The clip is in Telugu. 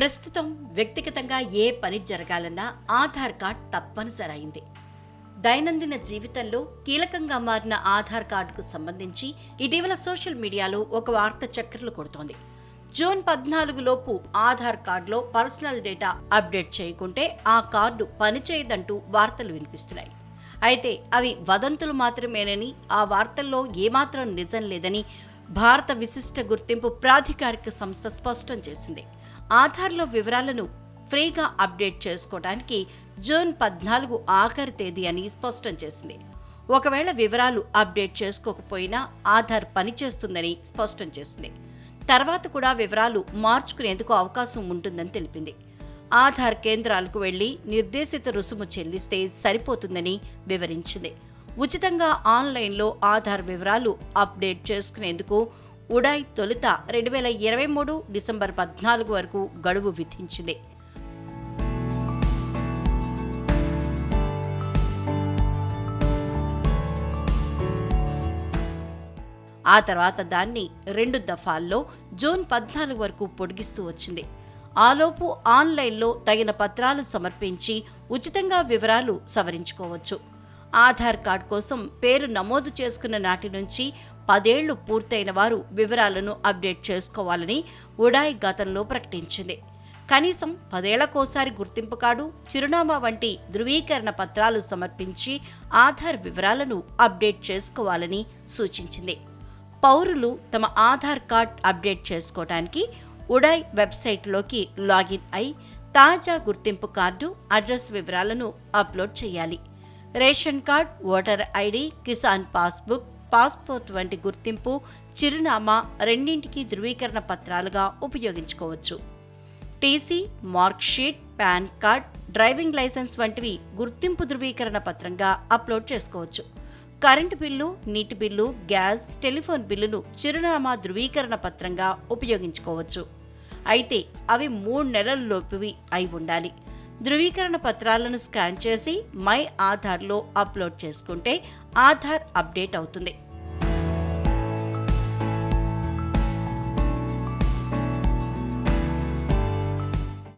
ప్రస్తుతం వ్యక్తిగతంగా ఏ పని జరగాలన్నా ఆధార్ కార్డ్ తప్పనిసరి అయింది దైనందిన జీవితంలో కీలకంగా మారిన ఆధార్ కార్డుకు సంబంధించి ఇటీవల సోషల్ మీడియాలో ఒక వార్త చక్కర్లు కొడుతోంది. జూన్ పద్నాలుగు లోపు ఆధార్ కార్డులో పర్సనల్ డేటా అప్డేట్ చేయకుంటే ఆ కార్డు పనిచేయదంటూ వార్తలు వినిపిస్తున్నాయి. అయితే అవి వదంతులు మాత్రమేనని ఆ వార్తల్లో ఏమాత్రం నిజం లేదని భారత విశిష్ట గుర్తింపు ప్రాధికారిక సంస్థ స్పష్టం చేసింది. ఆధార్లో వివరాలను ఫ్రీగా అప్డేట్ చేసుకోవడానికి జూన్ పద్నాలుగు ఆఖరి తేదీ అని స్పష్టం చేసింది. ఒకవేళ వివరాలు అప్డేట్ చేసుకోకపోయినా ఆధార్ పనిచేస్తుందని స్పష్టం చేసింది. తర్వాత కూడా వివరాలు మార్చుకునేందుకు అవకాశం ఉంటుందని తెలిపింది. ఆధార్ కేంద్రాలకు వెళ్ళి నిర్దేశిత రుసుము చెల్లిస్తే సరిపోతుందని వివరించింది. ఉచితంగా ఆన్లైన్లో ఆధార్ వివరాలు అప్డేట్ చేసుకునేందుకు ఉడాయ్ తొలుత రెండు వేల ఇరవై మూడు డిసెంబర్ పద్నాలుగు వరకు గడువు విధించింది. ఆ తర్వాత దాన్ని రెండు దఫాల్లో జూన్ పద్నాలుగు వరకు పొడిగిస్తూ వచ్చింది. ఆలోపు ఆన్లైన్లో తగిన పత్రాలు సమర్పించి ఉచితంగా వివరాలు సవరించుకోవచ్చు. ఆధార్ కార్డ్ కోసం పేరు నమోదు చేసుకున్న నాటి నుంచి పదేళ్ళు పూర్తయిన వారు వివరాలను అప్డేట్ చేసుకోవాలని ఉడాయ్ గతంలో ప్రకటించింది. కనీసం పదేళ్ళకోసారి గుర్తింపు కార్డు చిరునామా వంటి ధృవీకరణ పత్రాలు సమర్పించి ఆధార్ వివరాలను అప్డేట్ చేసుకోవాలని సూచించింది. పౌరులు తమ ఆధార్ కార్డ్ అప్డేట్ చేసుకోవడానికి ఉడాయ్ వెబ్సైట్లోకి లాగిన్ అయి తాజా గుర్తింపు కార్డు అడ్రస్ వివరాలను అప్లోడ్ చేయాలి. Ration card voter ID Kisan passbook passport వంటి గుర్తింపు చిరునామా రెండింటికి ధృవీకరణ పత్రాలుగా ఉపయోగించుకోవచ్చు. TC marksheet PAN card driving licence వంటివి గుర్తింపు ధృవీకరణ పత్రంగా అప్లోడ్ చేసుకోవచ్చు. కరెంటు బిల్లు నీటి బిల్లు గ్యాస్ టెలిఫోన్ బిల్లులు చిరునామా ధృవీకరణ పత్రంగా ఉపయోగించుకోవచ్చు. అయితే అవి మూడు నెలల్లోపువి అయి ఉండాలి. ధృవీకరణ పత్రాలను స్కాన్ చేసి మై ఆధార్లో అప్లోడ్ చేసుకుంటే ఆధార్ అప్డేట్ అవుతుంది.